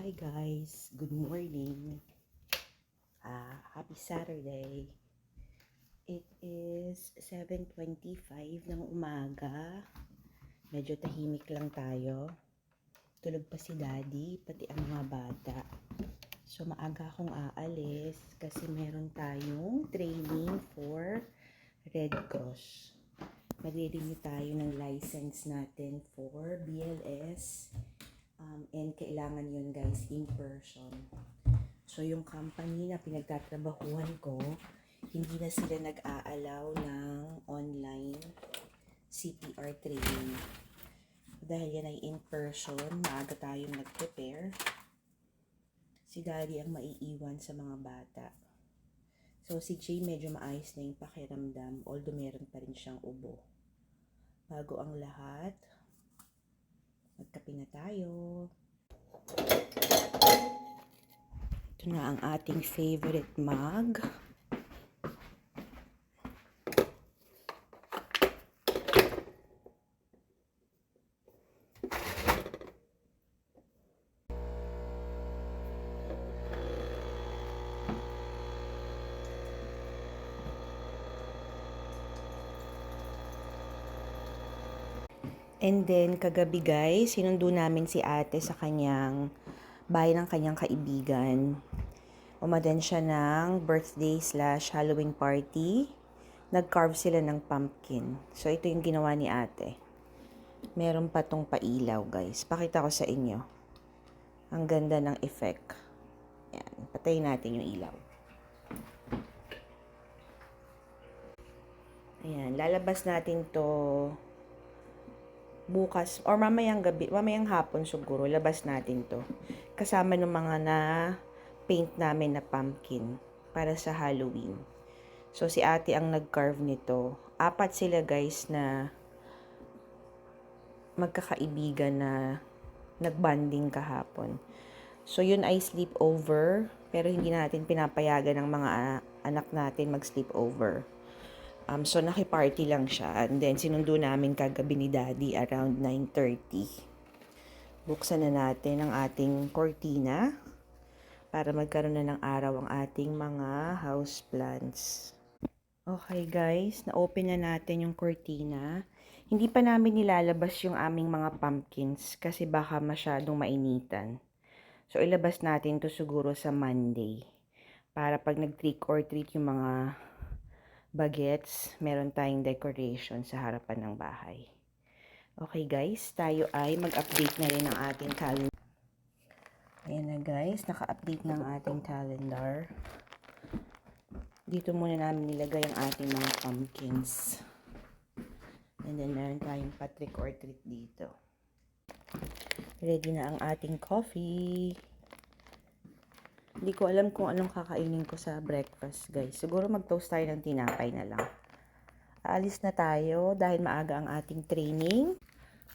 Hi guys, good morning. Ah, happy Saturday. It is 7.25 ng umaga. Medyo tahimik lang tayo. Tulog pa si daddy, pati ang mga bata. So maaga akong aalis kasi meron tayong training for Red Cross. Magre-renew tayo ng license natin for BLS Um, and kailangan yun guys in person. So yung company na pinagtatrabahuhan ko, hindi na sila nag-aalaw ng online CPR training. Dahil yan ay in person, maaga tayong nag-prepare. Si daddy ang maiiwan sa mga bata. So si Jay medyo maayos na yung pakiramdam, although meron pa rin siyang ubo. Bago ang lahat, Magkape na tayo. Ito na ang ating favorite mug. And then, kagabi guys, sinundo namin si ate sa kanyang bahay ng kanyang kaibigan. Umadan siya ng birthday slash Halloween party. Nag-carve sila ng pumpkin. So, ito yung ginawa ni ate. Meron pa tong pailaw guys. Pakita ko sa inyo. Ang ganda ng effect. Yan. Patayin natin yung ilaw. Ayan. Lalabas natin to bukas or mamayang gabi, mamayang hapon siguro, labas natin to. Kasama ng mga na paint namin na pumpkin para sa Halloween. So, si ate ang nag-carve nito. Apat sila guys na magkakaibigan na nagbanding kahapon. So, yun ay sleepover. Pero hindi natin pinapayagan ng mga anak natin mag-sleepover. Um, so, nakiparty lang siya. And then, sinundo namin kagabi ni Daddy around 9.30. Buksan na natin ang ating cortina para magkaroon na ng araw ang ating mga house plants. Okay guys, na-open na natin yung cortina. Hindi pa namin nilalabas yung aming mga pumpkins kasi baka masyadong mainitan. So, ilabas natin to siguro sa Monday. Para pag nag-trick or treat yung mga bagets, meron tayong decoration sa harapan ng bahay. Okay guys, tayo ay mag-update na rin ng ating calendar. Ayan na guys, naka-update ng ating calendar. Dito muna namin nilagay ang ating mga pumpkins. And then meron tayong patrick or treat dito. Ready na ang ating coffee. Hindi ko alam kung anong kakainin ko sa breakfast, guys. Siguro mag-toast tayo ng tinapay na lang. Aalis na tayo dahil maaga ang ating training.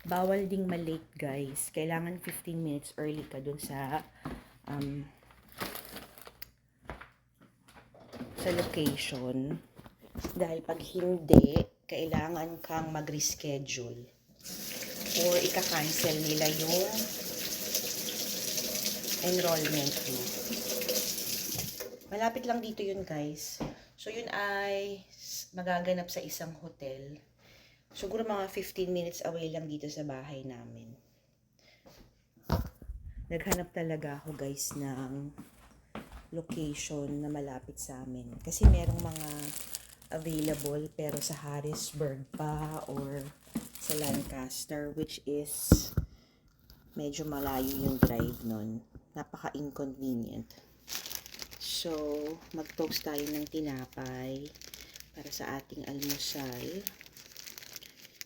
Bawal ding malate, guys. Kailangan 15 minutes early ka dun sa um, sa location. Dahil pag hindi, kailangan kang mag-reschedule or ika-cancel nila yung enrollment mo. Malapit lang dito yun, guys. So, yun ay magaganap sa isang hotel. Siguro mga 15 minutes away lang dito sa bahay namin. Naghanap talaga ako, guys, ng location na malapit sa amin. Kasi merong mga available pero sa Harrisburg pa or sa Lancaster which is medyo malayo yung drive nun. Napaka-inconvenient. So, mag-toast tayo ng tinapay para sa ating almusal.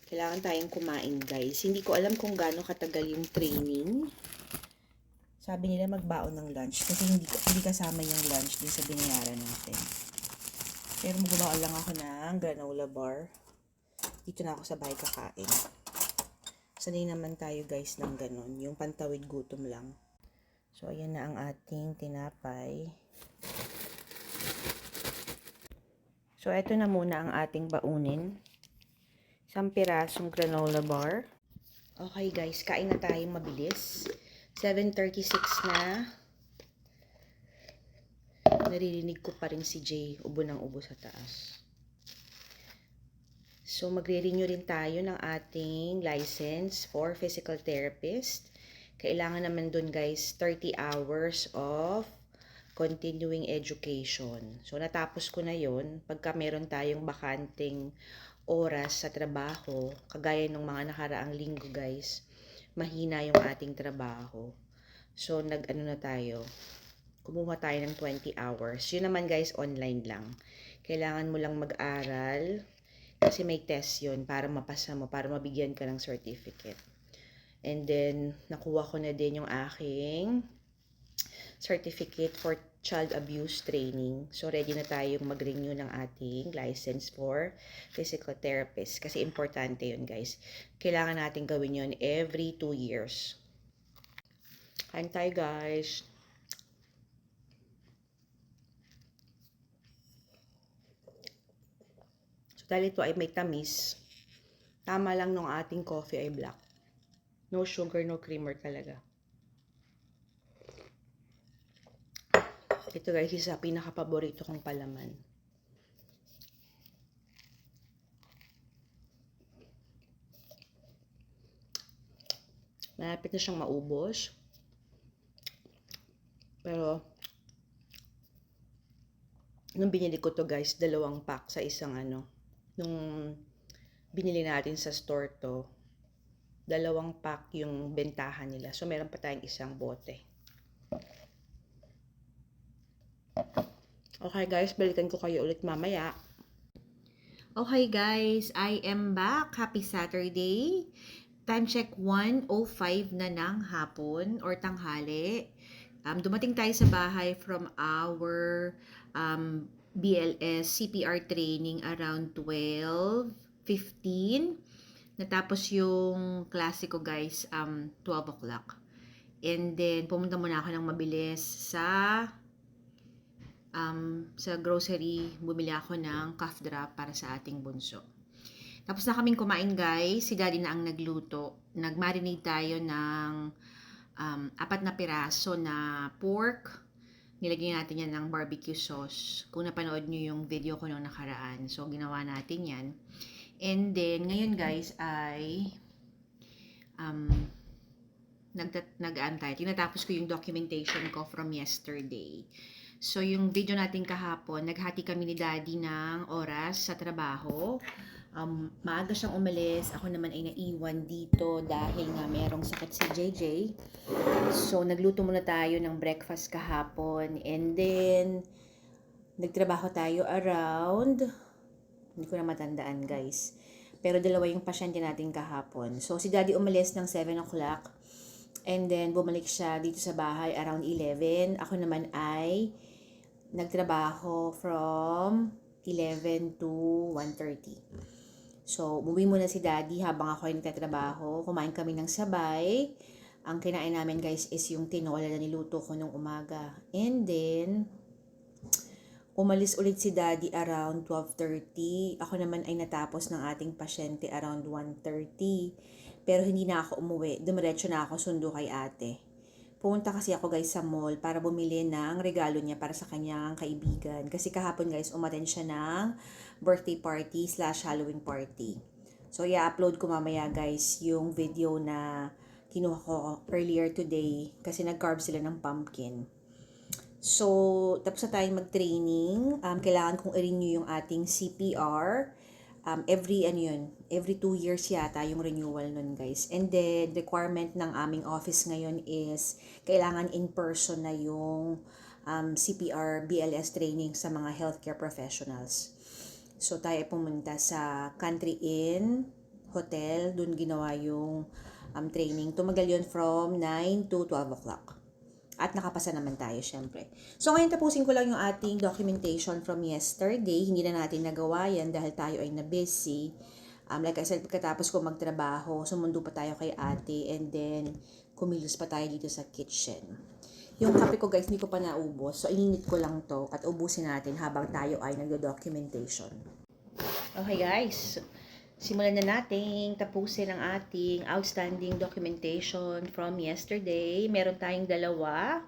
Kailangan tayong kumain, guys. Hindi ko alam kung gaano katagal yung training. Sabi nila magbaon ng lunch kasi hindi, hindi kasama yung lunch din sa binayaran natin. Pero magbabaon lang ako ng granola bar. Dito na ako sa bahay kakain. Sanay naman tayo guys ng ganun. Yung pantawid gutom lang. So, ayan na ang ating tinapay. So, eto na muna ang ating baunin. Isang pirasong granola bar. Okay guys, kain na tayo mabilis. 7.36 na. Naririnig ko pa rin si Jay, ubo ng ubo sa taas. So, magre-renew rin tayo ng ating license for physical therapist. Kailangan naman dun guys, 30 hours of continuing education. So, natapos ko na yon Pagka meron tayong bakanting oras sa trabaho, kagaya ng mga nakaraang linggo guys, mahina yung ating trabaho. So, nag-ano na tayo, kumuha tayo ng 20 hours. Yun naman guys, online lang. Kailangan mo lang mag-aral kasi may test yun para mapasa mo, para mabigyan ka ng certificate. And then, nakuha ko na din yung aking certificate for child abuse training. So, ready na tayong mag-renew ng ating license for physical therapist. Kasi importante yun, guys. Kailangan natin gawin yun every two years. Kain guys. So, dahil ito ay may tamis, tama lang nung ating coffee ay black. No sugar, no creamer talaga. Ito guys, isa pinaka-paborito kong palaman. Malapit na siyang maubos. Pero, nung binili ko to guys, dalawang pack sa isang ano, nung binili natin sa store to, dalawang pack yung bentahan nila. So, meron pa tayong isang bote. Okay guys, balikan ko kayo ulit mamaya. Okay guys, I am back. Happy Saturday. Time check 1.05 na ng hapon or tanghali. Um, dumating tayo sa bahay from our um, BLS CPR training around 12.15. Natapos yung klase ko guys um, 12 o'clock. And then, pumunta muna ako ng mabilis sa um, sa grocery, bumili ako ng cough drop para sa ating bunso. Tapos na kaming kumain guys, si daddy na ang nagluto. Nagmarinate tayo ng um, apat na piraso na pork. Nilagyan natin yan ng barbecue sauce. Kung napanood nyo yung video ko nung nakaraan. So, ginawa natin yan. And then, ngayon guys ay um, nag nag-antay. Tinatapos ko yung documentation ko from yesterday. So, yung video natin kahapon, naghati kami ni Daddy ng oras sa trabaho. Um, maaga siyang umalis. Ako naman ay naiwan dito dahil nga merong sakit si JJ. So, nagluto muna tayo ng breakfast kahapon. And then, nagtrabaho tayo around, hindi ko na matandaan guys. Pero dalawa yung pasyente natin kahapon. So, si Daddy umalis ng 7 o'clock. And then, bumalik siya dito sa bahay around 11. Ako naman ay nagtrabaho from 11 to 1.30. So, umuwi muna si Daddy habang ako ay nagtatrabaho. Kumain kami ng sabay. Ang kinain namin guys is yung tinola na niluto ko nung umaga. And then, umalis ulit si Daddy around 12.30. Ako naman ay natapos ng ating pasyente around 1.30. Pero hindi na ako umuwi. Dumiretso na ako sundo kay ate. Pumunta kasi ako guys sa mall para bumili ng regalo niya para sa kanyang kaibigan. Kasi kahapon guys, umaten siya ng birthday party slash Halloween party. So, i-upload ko mamaya guys yung video na kinuha ko earlier today kasi nag-carve sila ng pumpkin. So, tapos na tayong mag-training. Um, kailangan kong i-renew yung ating CPR. Um, every, ano yun, every two years yata yung renewal nun, guys. And then, requirement ng aming office ngayon is kailangan in person na yung um, CPR BLS training sa mga healthcare professionals. So, tayo pumunta sa Country Inn Hotel. Doon ginawa yung um, training. Tumagal yun from 9 to 12 o'clock. At nakapasa naman tayo, syempre. So, ngayon tapusin ko lang yung ating documentation from yesterday. Hindi na natin nagawa yan dahil tayo ay na-busy. Um, like I said, pagkatapos ko magtrabaho, sumundo pa tayo kay ate and then kumilos pa tayo dito sa kitchen. Yung kape ko guys, hindi ko pa naubos. So, ininit ko lang to at ubusin natin habang tayo ay nagdo-documentation. Okay guys, simulan na nating tapusin ang ating outstanding documentation from yesterday. Meron tayong dalawa.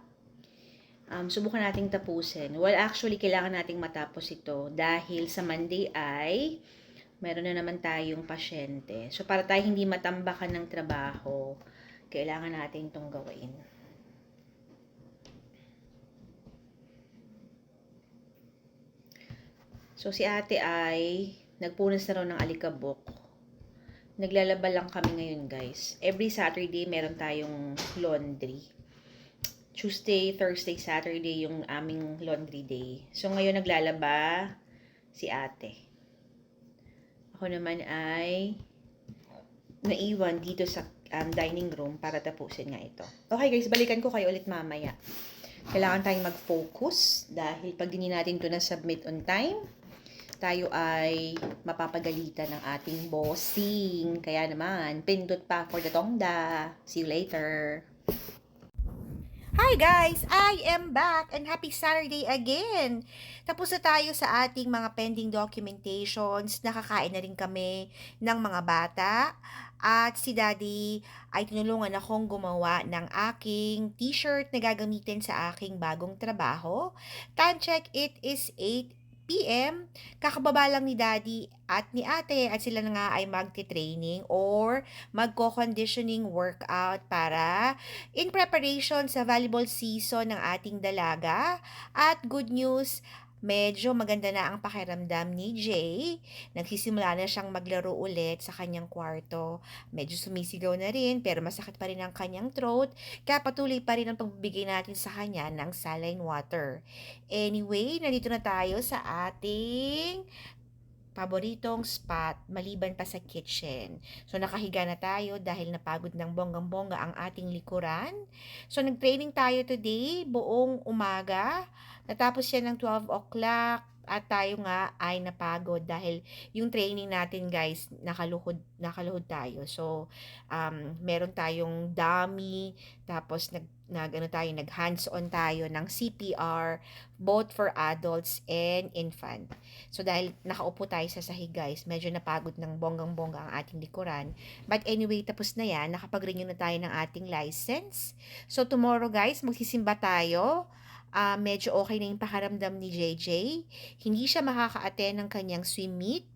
Um, subukan nating tapusin. Well, actually, kailangan nating matapos ito dahil sa Monday ay meron na naman tayong pasyente. So, para tayo hindi matambakan ng trabaho, kailangan natin itong gawin. So, si ate ay nagpunas na raw ng alikabok. Naglalaba lang kami ngayon, guys. Every Saturday, meron tayong laundry. Tuesday, Thursday, Saturday yung aming laundry day. So, ngayon naglalaba si ate. Ako naman ay naiwan dito sa um, dining room para tapusin nga ito. Okay guys, balikan ko kayo ulit mamaya. Kailangan tayong mag-focus dahil pag hindi natin ito na-submit on time, tayo ay mapapagalitan ng ating bossing. Kaya naman, pindot pa for the tongda. See you later. Hi guys! I am back and happy Saturday again! Tapos na tayo sa ating mga pending documentations. Nakakain na rin kami ng mga bata. At si Daddy ay tinulungan akong gumawa ng aking t-shirt na gagamitin sa aking bagong trabaho. Time check, it is 8 p.m. Kakababa lang ni Daddy at ni Ate at sila na nga ay magti-training or magko-conditioning workout para in preparation sa volleyball season ng ating dalaga. At good news, medyo maganda na ang pakiramdam ni Jay. Nagsisimula na siyang maglaro ulit sa kanyang kwarto. Medyo sumisigaw na rin pero masakit pa rin ang kanyang throat. Kaya patuloy pa rin ang pagbibigay natin sa kanya ng saline water. Anyway, nandito na tayo sa ating paboritong spot maliban pa sa kitchen. So nakahiga na tayo dahil napagod ng bonggang-bongga ang ating likuran. So nag-training tayo today buong umaga. Natapos yan ng 12 o'clock at tayo nga ay napagod dahil yung training natin guys nakaluhod nakaluhod tayo so um, meron tayong dummy tapos nag nag ano tayo nag hands on tayo ng CPR both for adults and infant. So dahil nakaupo tayo sa sahig guys medyo napagod ng bonggang bongga ang ating likuran. But anyway tapos na yan. Nakapag-renew na tayo ng ating license. So tomorrow guys magsisimba tayo. Uh, medyo okay na yung pakaramdam ni JJ. Hindi siya makaka-attend ng kanyang swim meet.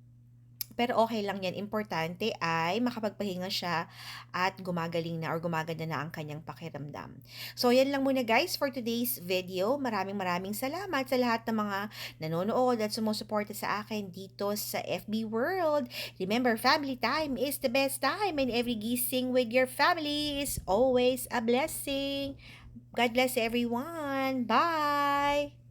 Pero okay lang yan. Importante ay makapagpahinga siya at gumagaling na or gumaganda na ang kanyang pakiramdam. So, yan lang muna guys for today's video. Maraming maraming salamat sa lahat ng mga nanonood at sumusuporta sa akin dito sa FB World. Remember, family time is the best time and every gising with your family is always a blessing. God bless everyone. Bye.